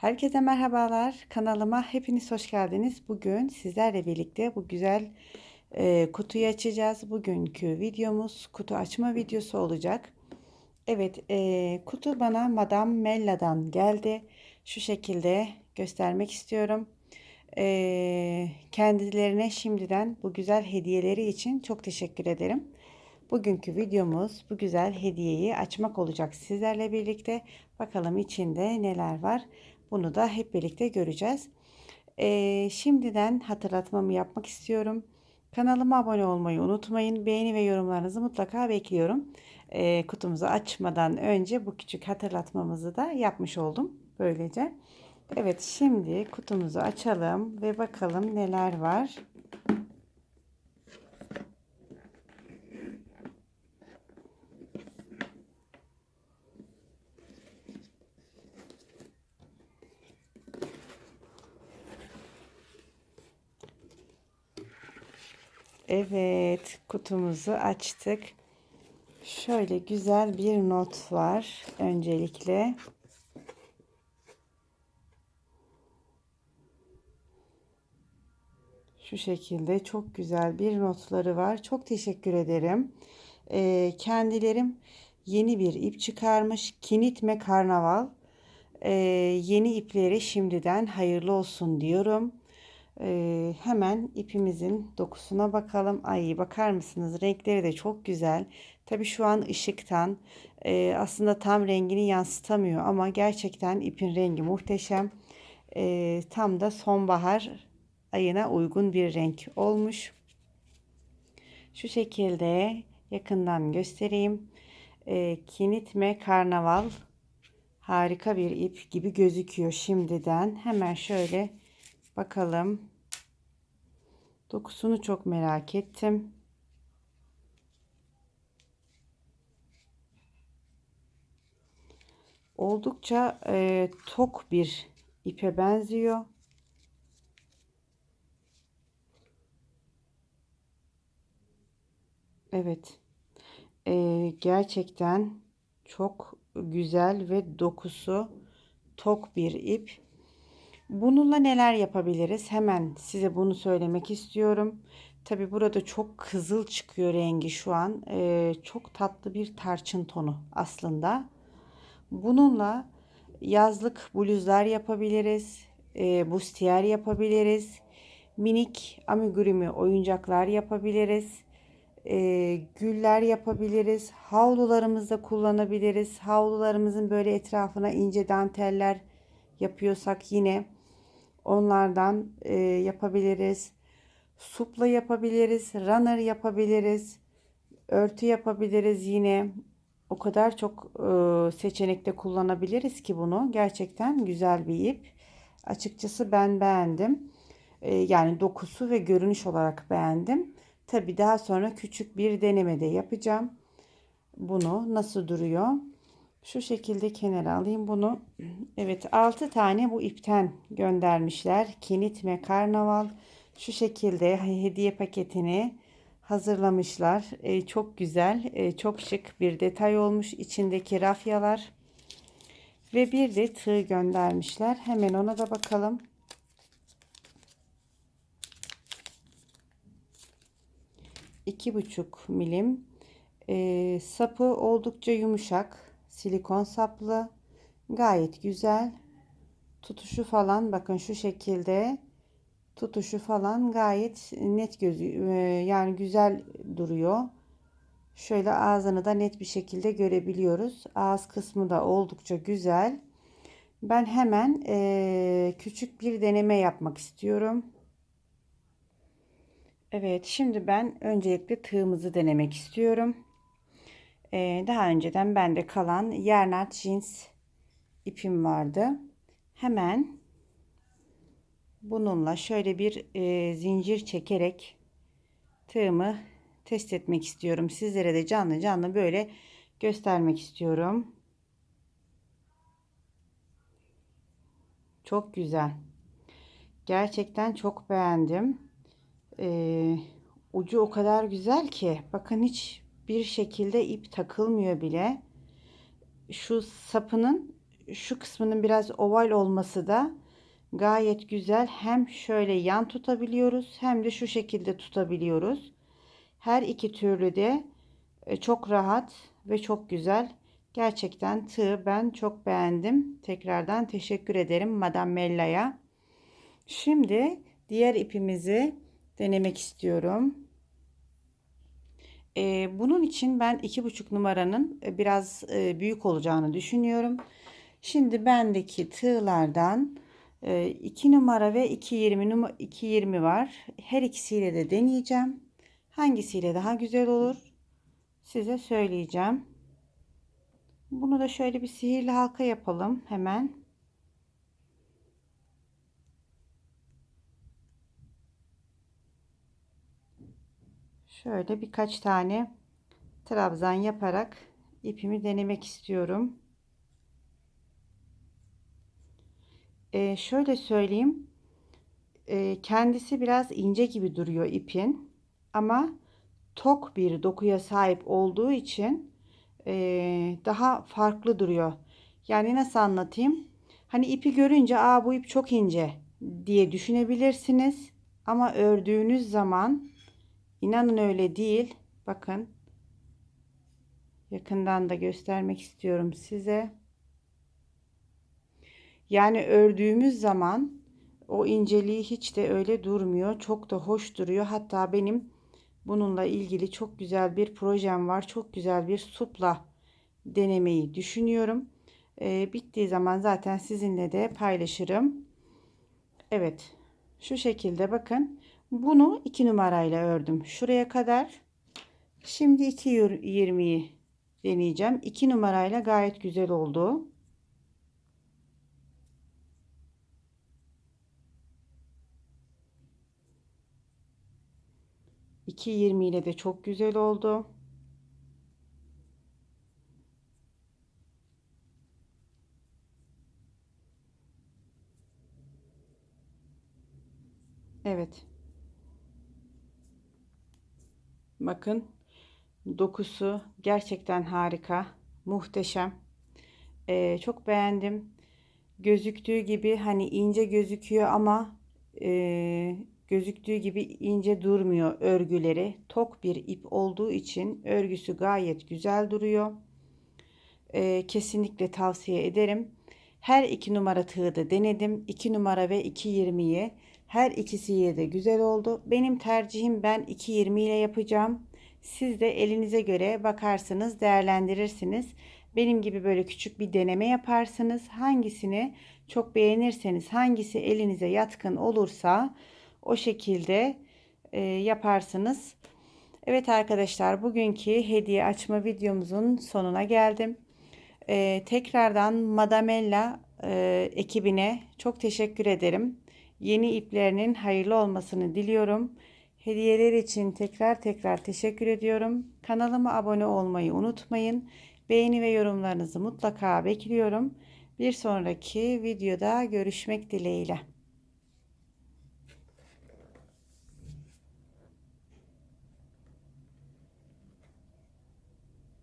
Herkese merhabalar. Kanalıma hepiniz hoş geldiniz. Bugün sizlerle birlikte bu güzel e, kutuyu açacağız. Bugünkü videomuz kutu açma videosu olacak. Evet, e, kutu bana Madame Mella'dan geldi. Şu şekilde göstermek istiyorum. E, kendilerine şimdiden bu güzel hediyeleri için çok teşekkür ederim. Bugünkü videomuz bu güzel hediyeyi açmak olacak sizlerle birlikte. Bakalım içinde neler var. Bunu da hep birlikte göreceğiz. Ee, şimdiden hatırlatmamı yapmak istiyorum. Kanalıma abone olmayı unutmayın. Beğeni ve yorumlarınızı mutlaka bekliyorum. Ee, kutumuzu açmadan önce bu küçük hatırlatmamızı da yapmış oldum. Böylece. Evet şimdi kutumuzu açalım ve bakalım neler var. Evet, kutumuzu açtık. Şöyle güzel bir not var öncelikle. Şu şekilde çok güzel bir notları var. Çok teşekkür ederim. Ee, kendilerim yeni bir ip çıkarmış. Kinitme Karnaval. Ee, yeni ipleri şimdiden hayırlı olsun diyorum. Ee, hemen ipimizin dokusuna bakalım. Ay bakar mısınız? Renkleri de çok güzel. Tabi şu an ışıktan e, aslında tam rengini yansıtamıyor ama gerçekten ipin rengi muhteşem. E, tam da sonbahar ayına uygun bir renk olmuş. Şu şekilde yakından göstereyim. E, kinitme karnaval harika bir ip gibi gözüküyor şimdiden. Hemen şöyle bakalım. Dokusunu çok merak ettim. Oldukça e, tok bir ipe benziyor. Evet. E, gerçekten çok güzel ve dokusu tok bir ip. Bununla neler yapabiliriz? Hemen size bunu söylemek istiyorum. Tabi burada çok kızıl çıkıyor rengi şu an. Ee, çok tatlı bir tarçın tonu aslında. Bununla yazlık bluzlar yapabiliriz. E, bustiyer yapabiliriz. Minik amigurumi oyuncaklar yapabiliriz. E, güller yapabiliriz. Havlularımızda kullanabiliriz. Havlularımızın böyle etrafına ince danteller yapıyorsak yine Onlardan e, yapabiliriz. Supla yapabiliriz. Runner yapabiliriz. Örtü yapabiliriz yine. O kadar çok e, seçenekte kullanabiliriz ki bunu. Gerçekten güzel bir ip. Açıkçası ben beğendim. E, yani dokusu ve görünüş olarak beğendim. Tabi daha sonra küçük bir deneme de yapacağım. Bunu nasıl duruyor? Şu şekilde kenara alayım bunu. Evet 6 tane bu ipten göndermişler. Kinitme karnaval. Şu şekilde hediye paketini hazırlamışlar. Ee, çok güzel, e, çok şık bir detay olmuş. içindeki rafyalar. Ve bir de tığ göndermişler. Hemen ona da bakalım. iki buçuk milim. E, sapı oldukça yumuşak silikon saplı. Gayet güzel. Tutuşu falan bakın şu şekilde. Tutuşu falan gayet net gözü e, yani güzel duruyor. Şöyle ağzını da net bir şekilde görebiliyoruz. Ağız kısmı da oldukça güzel. Ben hemen e, küçük bir deneme yapmak istiyorum. Evet şimdi ben öncelikle tığımızı denemek istiyorum. Ee, daha önceden bende kalan Yernat jeans ipim vardı. Hemen bununla şöyle bir e, zincir çekerek tığımı test etmek istiyorum. Sizlere de canlı canlı böyle göstermek istiyorum. Çok güzel. Gerçekten çok beğendim. Ee, ucu o kadar güzel ki bakın hiç bir şekilde ip takılmıyor bile. Şu sapının şu kısmının biraz oval olması da gayet güzel. Hem şöyle yan tutabiliyoruz hem de şu şekilde tutabiliyoruz. Her iki türlü de e, çok rahat ve çok güzel. Gerçekten tığ ben çok beğendim. Tekrardan teşekkür ederim Madame Mella'ya. Şimdi diğer ipimizi denemek istiyorum. Ee, bunun için ben iki buçuk numaranın e, biraz e, büyük olacağını düşünüyorum. Şimdi bendeki tığlardan 2 e, numara ve 220 numara 220 var. Her ikisiyle de deneyeceğim. Hangisiyle daha güzel olur? Size söyleyeceğim. Bunu da şöyle bir sihirli halka yapalım hemen. Şöyle birkaç tane trabzan yaparak ipimi denemek istiyorum. Ee, şöyle söyleyeyim. Ee, kendisi biraz ince gibi duruyor ipin. Ama tok bir dokuya sahip olduğu için e, daha farklı duruyor. Yani nasıl anlatayım? Hani ipi görünce aa bu ip çok ince diye düşünebilirsiniz. Ama ördüğünüz zaman inanın öyle değil. Bakın yakından da göstermek istiyorum size. Yani ördüğümüz zaman o inceliği hiç de öyle durmuyor. Çok da hoş duruyor. Hatta benim bununla ilgili çok güzel bir projem var. Çok güzel bir supla denemeyi düşünüyorum. Ee, bittiği zaman zaten sizinle de paylaşırım. Evet. Şu şekilde bakın. Bunu 2 numarayla ördüm. Şuraya kadar. Şimdi 2.20'yi deneyeceğim. 2 numarayla gayet güzel oldu. 2.20 ile de çok güzel oldu. Evet. Bakın dokusu gerçekten harika. Muhteşem. Ee, çok beğendim. Gözüktüğü gibi hani ince gözüküyor ama e, gözüktüğü gibi ince durmuyor örgüleri. Tok bir ip olduğu için örgüsü gayet güzel duruyor. Ee, kesinlikle tavsiye ederim. Her iki numara tığı da denedim. 2 numara ve 2.20'yi. Her ikisi de güzel oldu. Benim tercihim ben 2.20 ile yapacağım. Siz de elinize göre bakarsınız, değerlendirirsiniz. Benim gibi böyle küçük bir deneme yaparsınız. Hangisini çok beğenirseniz, hangisi elinize yatkın olursa o şekilde e, yaparsınız. Evet arkadaşlar bugünkü hediye açma videomuzun sonuna geldim. E, tekrardan Madamella e, ekibine çok teşekkür ederim. Yeni iplerinin hayırlı olmasını diliyorum. Hediyeler için tekrar tekrar teşekkür ediyorum. Kanalıma abone olmayı unutmayın. Beğeni ve yorumlarınızı mutlaka bekliyorum. Bir sonraki videoda görüşmek dileğiyle.